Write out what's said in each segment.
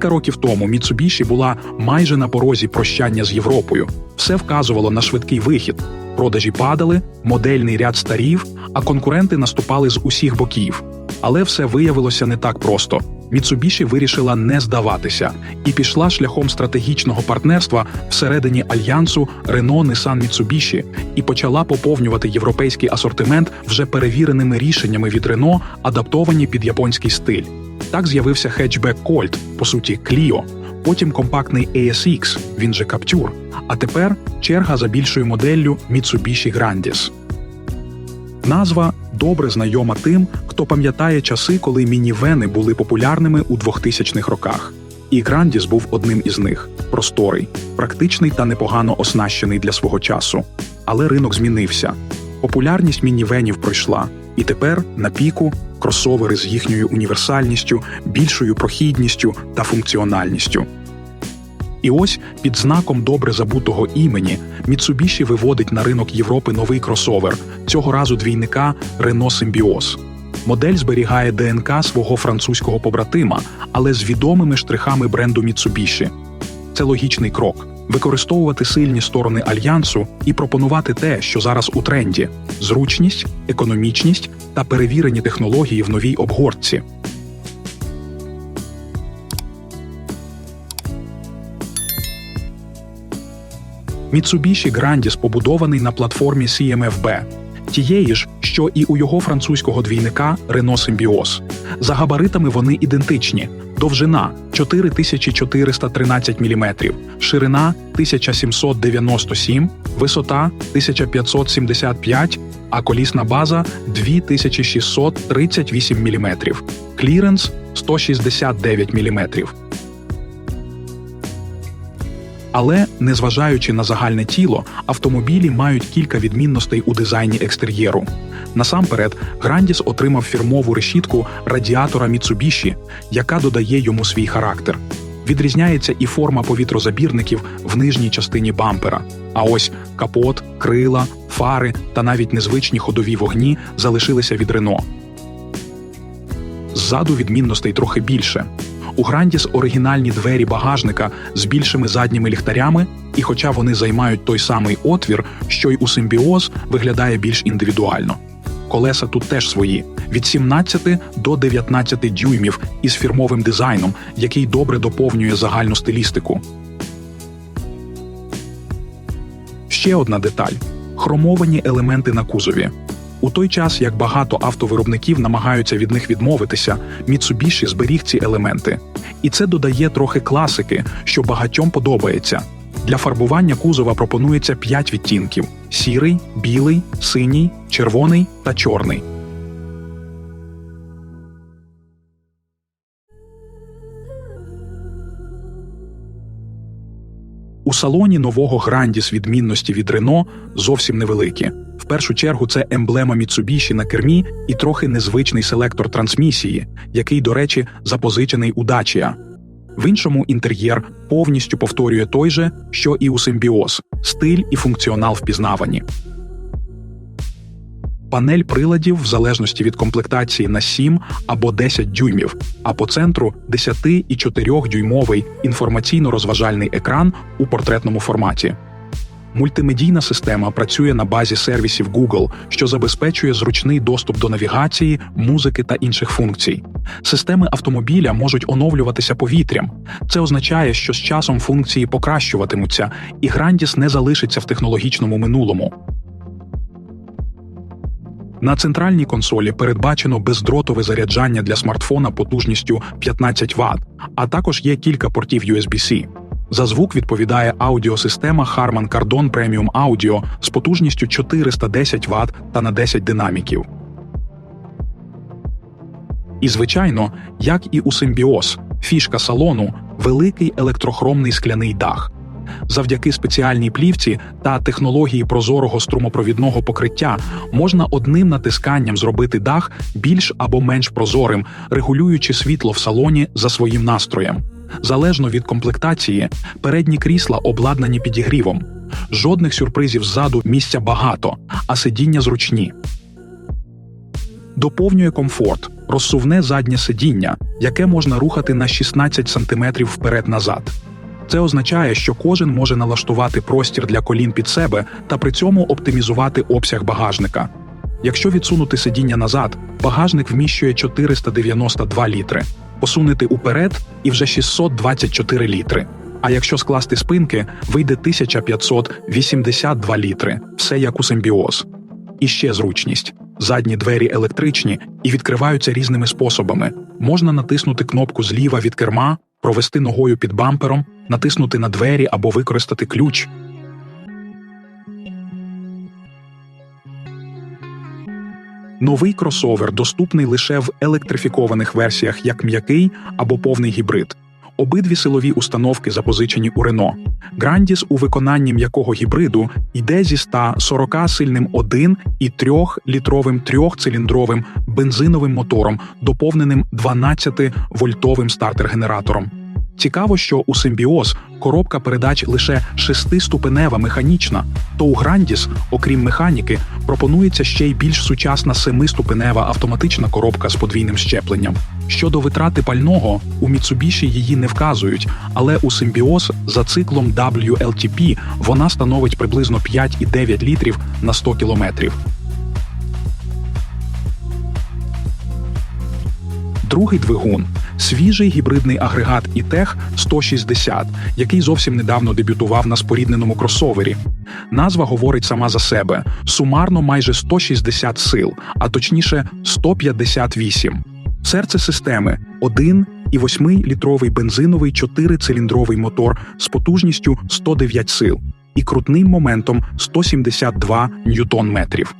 Кілька років тому Mitsubishi була майже на порозі прощання з Європою. Все вказувало на швидкий вихід. Продажі падали, модельний ряд старів, а конкуренти наступали з усіх боків. Але все виявилося не так просто. Mitsubishi вирішила не здаватися і пішла шляхом стратегічного партнерства всередині альянсу Renault Nissan Mitsubishi і почала поповнювати європейський асортимент вже перевіреними рішеннями від Renault, адаптовані під японський стиль. Так з'явився хетчбек Colt, по суті, Clio, потім компактний ASX, він же Captur, а тепер черга за більшою моделлю Mitsubishi Grandis. Назва добре знайома тим, хто пам'ятає часи, коли мінівени були популярними у 2000-х роках. І Грандіс був одним із них просторий, практичний та непогано оснащений для свого часу. Але ринок змінився. Популярність мінівенів пройшла, і тепер на піку кросовери з їхньою універсальністю, більшою прохідністю та функціональністю. І ось під знаком добре забутого імені Mitsubishi виводить на ринок Європи новий кросовер, цього разу двійника Renault Symbioz. Модель зберігає ДНК свого французького побратима, але з відомими штрихами бренду Mitsubishi. Це логічний крок використовувати сильні сторони альянсу і пропонувати те, що зараз у тренді: зручність, економічність та перевірені технології в новій обгортці. Mitsubishi Grandis побудований на платформі CMFB, тієї ж, що і у його французького двійника Renault Symbioz. За габаритами вони ідентичні: довжина 4413 мм, ширина 1797, висота 1575, а колісна база 2638 мм, кліренс 169 мм. Але, незважаючи на загальне тіло, автомобілі мають кілька відмінностей у дизайні екстер'єру. Насамперед, Грандіс отримав фірмову решітку радіатора Mitsubishi, яка додає йому свій характер. Відрізняється і форма повітрозабірників в нижній частині бампера. А ось капот, крила, фари та навіть незвичні ходові вогні залишилися від Рено. Ззаду відмінностей трохи більше. У Грандіс оригінальні двері багажника з більшими задніми ліхтарями, і хоча вони займають той самий отвір, що й у симбіоз, виглядає більш індивідуально. Колеса тут теж свої від 17 до 19 дюймів із фірмовим дизайном, який добре доповнює загальну стилістику. Ще одна деталь: хромовані елементи на кузові. У той час, як багато автовиробників намагаються від них відмовитися, Mitsubishi зберіг ці елементи. І це додає трохи класики, що багатьом подобається. Для фарбування кузова пропонується 5 відтінків: сірий, білий, синій, червоний та чорний. У салоні нового Грандіс відмінності від Рено зовсім невеликі. Першу чергу це емблема Mitsubishi на кермі і трохи незвичний селектор трансмісії, який, до речі, запозичений у Dacia. В іншому інтер'єр повністю повторює той же, що і у симбіоз стиль і функціонал впізнавані. Панель приладів в залежності від комплектації на 7 або 10 дюймів, а по центру 10 і 4 дюймовий інформаційно-розважальний екран у портретному форматі. Мультимедійна система працює на базі сервісів Google, що забезпечує зручний доступ до навігації, музики та інших функцій. Системи автомобіля можуть оновлюватися повітрям. Це означає, що з часом функції покращуватимуться, і Grandis не залишиться в технологічному минулому. На центральній консолі передбачено бездротове заряджання для смартфона потужністю 15 Вт, а також є кілька портів USB-C. За звук відповідає аудіосистема Harman Kardon Premium Audio з потужністю 410 Вт та на 10 динаміків. І, звичайно, як і у симбіоз, фішка салону великий електрохромний скляний дах. Завдяки спеціальній плівці та технології прозорого струмопровідного покриття можна одним натисканням зробити дах більш або менш прозорим, регулюючи світло в салоні за своїм настроєм. Залежно від комплектації, передні крісла обладнані підігрівом. Жодних сюрпризів ззаду місця багато, а сидіння зручні. Доповнює комфорт розсувне заднє сидіння, яке можна рухати на 16 см вперед-назад. Це означає, що кожен може налаштувати простір для колін під себе та при цьому оптимізувати обсяг багажника. Якщо відсунути сидіння назад, багажник вміщує 492 літри, посунути уперед і вже 624 літри. А якщо скласти спинки, вийде 1582 літри, все як у симбіоз. І ще зручність. Задні двері електричні і відкриваються різними способами. Можна натиснути кнопку зліва від керма, провести ногою під бампером, натиснути на двері або використати ключ. Новий кросовер доступний лише в електрифікованих версіях як м'який або повний гібрид. Обидві силові установки запозичені у Рено. Грандіс у виконанні м'якого гібриду йде зі 140 сильним 1 і 3-літровим трьохциліндровим бензиновим мотором, доповненим 12-вольтовим стартер-генератором. Цікаво, що у симбіоз коробка передач лише шестиступенева механічна, то у Грандіс, окрім механіки, пропонується ще й більш сучасна семиступенева автоматична коробка з подвійним щепленням. Щодо витрати пального, у Mitsubishi її не вказують, але у симбіоз за циклом WLTP вона становить приблизно 5,9 літрів на 100 кілометрів. Другий двигун свіжий гібридний агрегат ІТЕХ 160, який зовсім недавно дебютував на спорідненому кросовері. Назва говорить сама за себе: сумарно майже 160 сил, а точніше 158. Серце системи 1 і 8-літровий бензиновий 4-циліндровий мотор з потужністю 109 сил і крутним моментом 172 ньютон-метрів.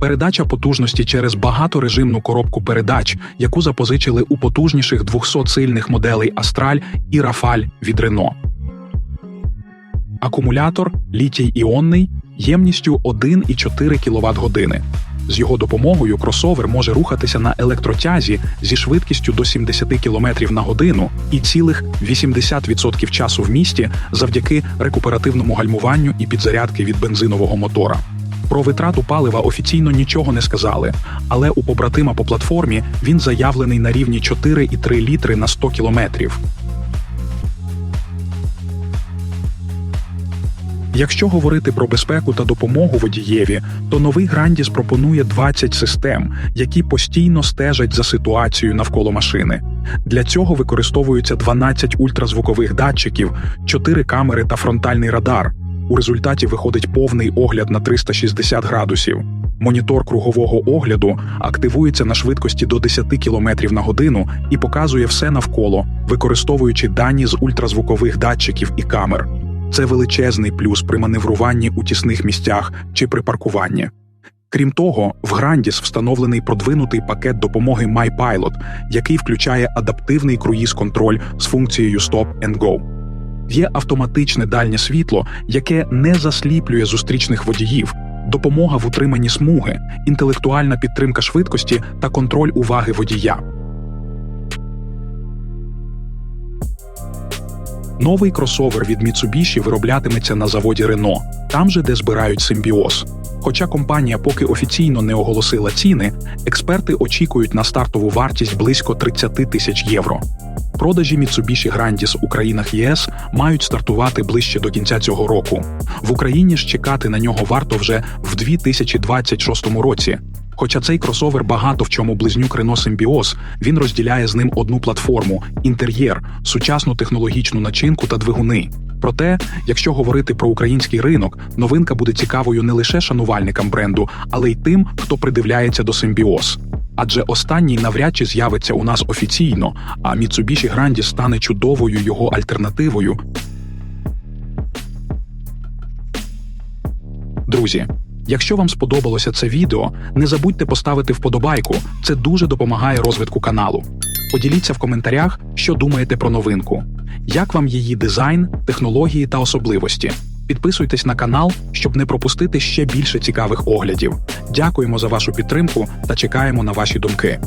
Передача потужності через багаторежимну коробку передач, яку запозичили у потужніших 200-сильних моделей Астраль і Рафаль від Рено. Акумулятор літій іонний ємністю 1,4 кВт години. З його допомогою кросовер може рухатися на електротязі зі швидкістю до 70 км на годину і цілих 80% часу в місті завдяки рекуперативному гальмуванню і підзарядки від бензинового мотора. Про витрату палива офіційно нічого не сказали, але у побратима по платформі він заявлений на рівні 4,3 літри на 100 кілометрів. Якщо говорити про безпеку та допомогу водієві, то новий Грандіс пропонує 20 систем, які постійно стежать за ситуацією навколо машини. Для цього використовуються 12 ультразвукових датчиків, 4 камери та фронтальний радар. У результаті виходить повний огляд на 360 градусів. Монітор кругового огляду активується на швидкості до 10 км на годину і показує все навколо, використовуючи дані з ультразвукових датчиків і камер. Це величезний плюс при маневруванні у тісних місцях чи при паркуванні. Крім того, в Грандіс встановлений продвинутий пакет допомоги MyPilot, який включає адаптивний круїз-контроль з функцією Stop and Go. Є автоматичне дальнє світло, яке не засліплює зустрічних водіїв, допомога в утриманні смуги, інтелектуальна підтримка швидкості та контроль уваги водія. Новий кросовер від Mitsubishi вироблятиметься на заводі Renault, там же де збирають симбіоз. Хоча компанія поки офіційно не оголосила ціни, експерти очікують на стартову вартість близько 30 тисяч євро. Продажі Mitsubishi Grandis у країнах ЄС мають стартувати ближче до кінця цього року. В Україні ж чекати на нього варто вже в 2026 році. Хоча цей кросовер багато в чому близнюк Renault Symbioz, він розділяє з ним одну платформу, інтер'єр, сучасну технологічну начинку та двигуни. Проте, якщо говорити про український ринок, новинка буде цікавою не лише шанувальникам бренду, але й тим, хто придивляється до Symbioz. Адже останній навряд чи з'явиться у нас офіційно, а Mitsubishi Grandis стане чудовою його альтернативою. Друзі, якщо вам сподобалося це відео, не забудьте поставити вподобайку. Це дуже допомагає розвитку каналу. Поділіться в коментарях, що думаєте про новинку. Як вам її дизайн, технології та особливості? Підписуйтесь на канал, щоб не пропустити ще більше цікавих оглядів. Дякуємо за вашу підтримку та чекаємо на ваші думки.